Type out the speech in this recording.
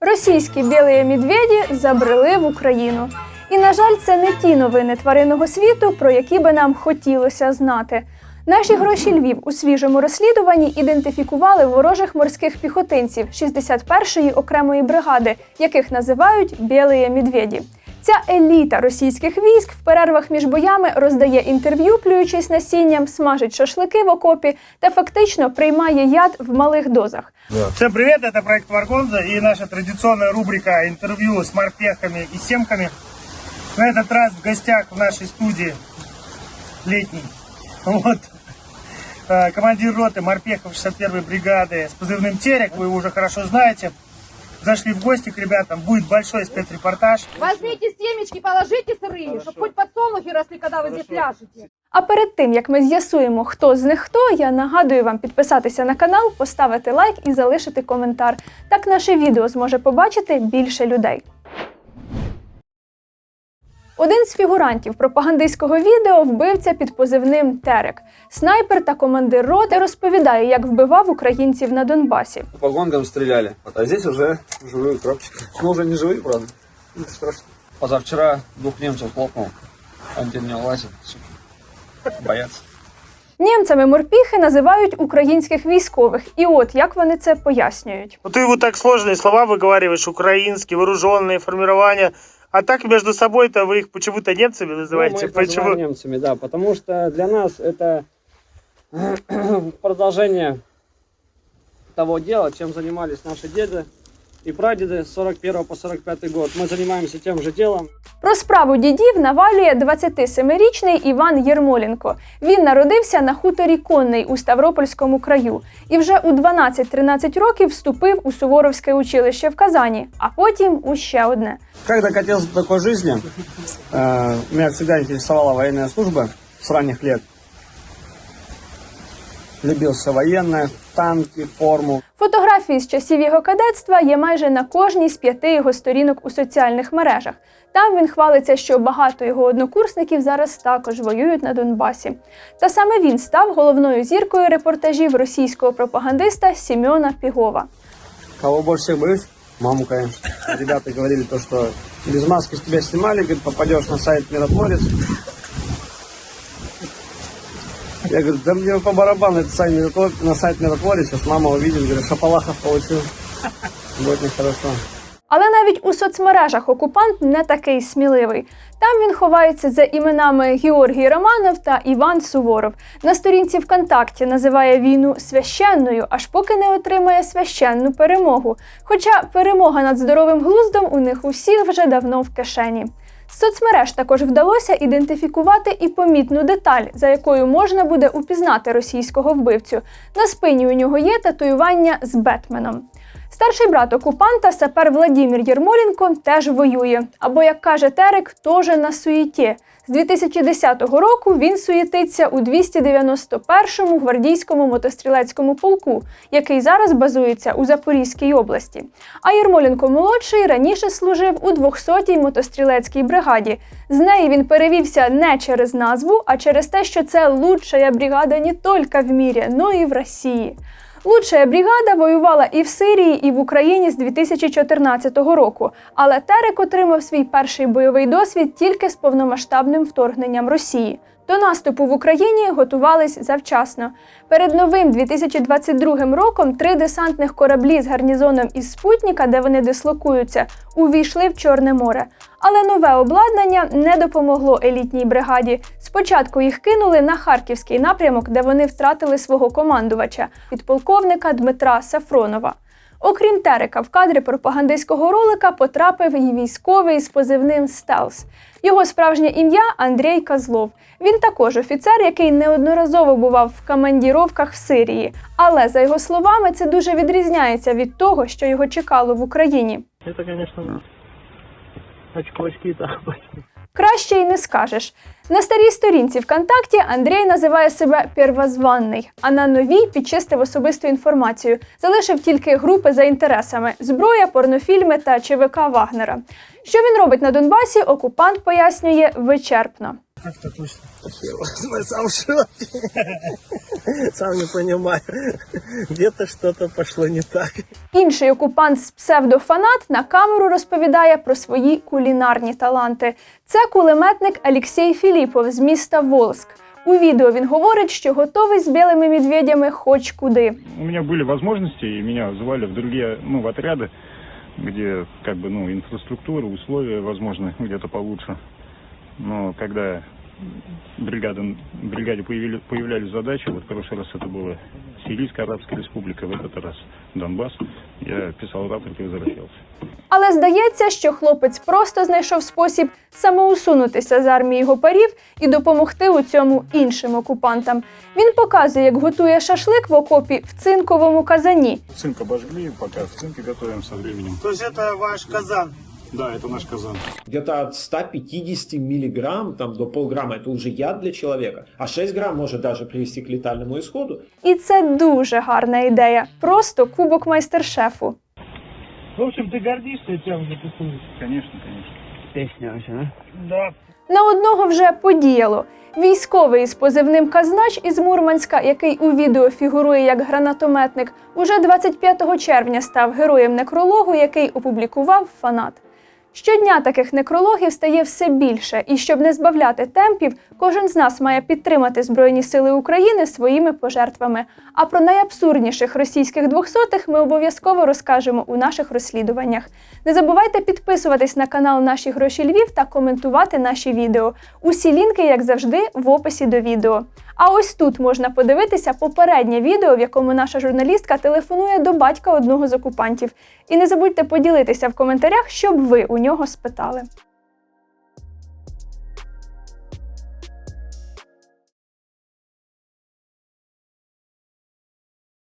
Російські білі медведі забрели в Україну. І, на жаль, це не ті новини тваринного світу, про які би нам хотілося знати. Наші гроші Львів у свіжому розслідуванні ідентифікували ворожих морських піхотинців 61-ї окремої бригади, яких називають білі медведі. Ця еліта російських військ в перервах між боями роздає інтерв'ю, плюючись насінням, смажить шашлики в окопі та фактично приймає яд в малих дозах. Всем привет, это проект Варгонза и наша традиционная рубрика интервью с морпехами и семками. На этот раз в гостях в нашей студии летний. Вот. э, Командир роты морпехов 61-й бригады с позывным Терек, вы его уже хорошо знаете. Зашли в гости к ребятам, будет большой спецрепортаж. Возьмите семечки, положите сырые, чтобы хоть подсолнухи росли, когда вы здесь ляжете. А перед тим як ми з'ясуємо, хто з них хто, я нагадую вам підписатися на канал, поставити лайк і залишити коментар. Так наше відео зможе побачити більше людей. Один з фігурантів пропагандистського відео вбивця під позивним Терек. Снайпер та командир роти розповідає, як вбивав українців на Донбасі. По гонгам стреляли. Вот, а здесь уже живые укропчики. Ну, уже не живые, правда. Ну, Ничего страшного. Позавчера двух немцев хлопнул. Один не лазит, сука. Боятся. Німцями морпіхи називають українських військових, і от як вони це пояснюють. Вот ты вот так сложные слова выговариваешь, украинские, вооруженные формирования. А так между собой-то вы их почему-то немцами Ну, называете. мы их Почему? немцами, да, потому что для нас это продолжение того дела, чем занимались наши деды и прадеды с 41 по 45 год. Мы занимаемся тем же делом. Про справу дідів навалює 27-річний Іван Єрмоленко. Він народився на хуторі Конний у Ставропольському краю і вже у 12-13 років вступив у Суворовське училище в Казані, а потім у ще одне. Как докатился до такой жизни? Э, Меня всегда интересовала военная служба с ранних лет. Любился военное, танки, форму. Фотографії з часів його кадетства є майже на кожній з п'яти його сторінок у соціальних мережах. Там він хвалиться, що багато його однокурсників зараз також воюють на Донбасі. Та саме він став головною зіркою репортажів російського пропагандиста Сімьона Пігова. Кого больше всех боюсь? Маму, конечно. Ребята говорили то, что без маски с тебя снимали, говорит, попадешь на сайт Миротворец. Я говорю, да мне по барабану это сайт Миротворец, на сайт Миротворец, сейчас мама увидит, говорит, Шапалахов получил. Будет нехорошо. Але навіть у соцмережах окупант не такий сміливий. Там він ховається за іменами Георгій Романов та Іван Суворов. На сторінці ВКонтакті називає війну священною, аж поки не отримає священну перемогу. Хоча перемога над здоровим глуздом у них усіх вже давно в кишені. З соцмереж також вдалося ідентифікувати і помітну деталь, за якою можна буде упізнати російського вбивцю. На спині у нього є татуювання з Бетменом. Старший брат окупанта, сапер Владімір Єрмоленко, теж воює. Або, як каже Терек, теж на суєті. З 2010 року він суєтиться у 291-му гвардійському мотострілецькому полку, який зараз базується у Запорізькій області. А Єрмоленко молодший раніше служив у 200-й мотострілецькій бригаді. З неї він перевівся не через назву, а через те, що це лучшая бригада не тільки в мірі, но і в Росії. Лучшая бригада воювала і в Сирії, і в Україні з 2014 року. Але Терек отримав свій перший бойовий досвід тільки з повномасштабним вторгненням Росії. До наступу в Україні готувались завчасно. Перед новим 2022 роком три десантних кораблі з гарнізоном із Спутніка, де вони дислокуються, увійшли в Чорне море. Але нове обладнання не допомогло елітній бригаді. Спочатку їх кинули на харківський напрямок, де вони втратили свого командувача підполковника Дмитра Сафронова. Окрім Терека, в кадри пропагандистського ролика потрапив і військовий з позивним Стелс. Його справжнє ім'я Андрій Козлов. Він також офіцер, який неодноразово бував в командіровках в Сирії. Але за його словами, це дуже відрізняється від того, що його чекало в Україні. Это, конечно, очковочки так. Краще й не скажеш. На старій сторінці ВКонтакті Андрій називає себе первозванний, а на новій підчистив особисту інформацію. Залишив тільки групи за інтересами: зброя, порнофільми та ЧВК Вагнера. Що він робить на Донбасі, окупант пояснює вичерпно. Как-то точно. Я сам в шоке. Сам не понимаю. Где-то что-то пошло не так. Інший окупант з псевдофанат на камеру розповідає про свої кулінарні таланти. Це кулеметник Алексій Філіпов з міста Волск. У відео він говорить, що готовий з білими медведями хоч куди. у меня были возможности, и меня звали в другие, ну, в отряды, где, как бы, ну, инфраструктура, условия, возможно, где-то получше. Но когда бригада, бригаде появили, появлялись задачи, вот в прошлый раз это была Сирийская Арабская Республика, в этот раз Донбасс, я писал рапорт и возвращался. Але здається, що хлопець просто знайшов спосіб самоусунутися з армії гопарів і допомогти у цьому іншим окупантам. Він показує, як готує шашлик в окопі в цинковому казані. Цинк обожгли, пока в цинке готовим со временем. То есть это ваш казан. Да, это наш казан. где-то от 150 миллиграмм там, до полграмма это уже яд для человека, а 6 грамм может даже привести к летальному исходу. І це дуже гарна ідея. Просто кубок майстер-шефу. В общем, ты гордишься тем, где ты служишь? Конечно, конечно. Песня вообще, да? Да. На одного вже подіяло. Військовий із позивним Казнач із Мурманська, який у відео фігурує як гранатометник, уже 25 червня став героєм некрологу, який опублікував фанат. Щодня таких некрологів стає все більше, і щоб не збавляти темпів, кожен з нас має підтримати Збройні Сили України своїми пожертвами. А про найабсурдніших російських двохсотих ми обов'язково розкажемо у наших розслідуваннях. Не забувайте підписуватись на канал Наші гроші Львів та коментувати наші відео. Усі лінки, як завжди, в описі до відео. А ось тут можна подивитися попереднє відео, в якому наша журналістка телефонує до батька одного з окупантів. І не забудьте поділитися в коментарях, щоб ви у нього спитали.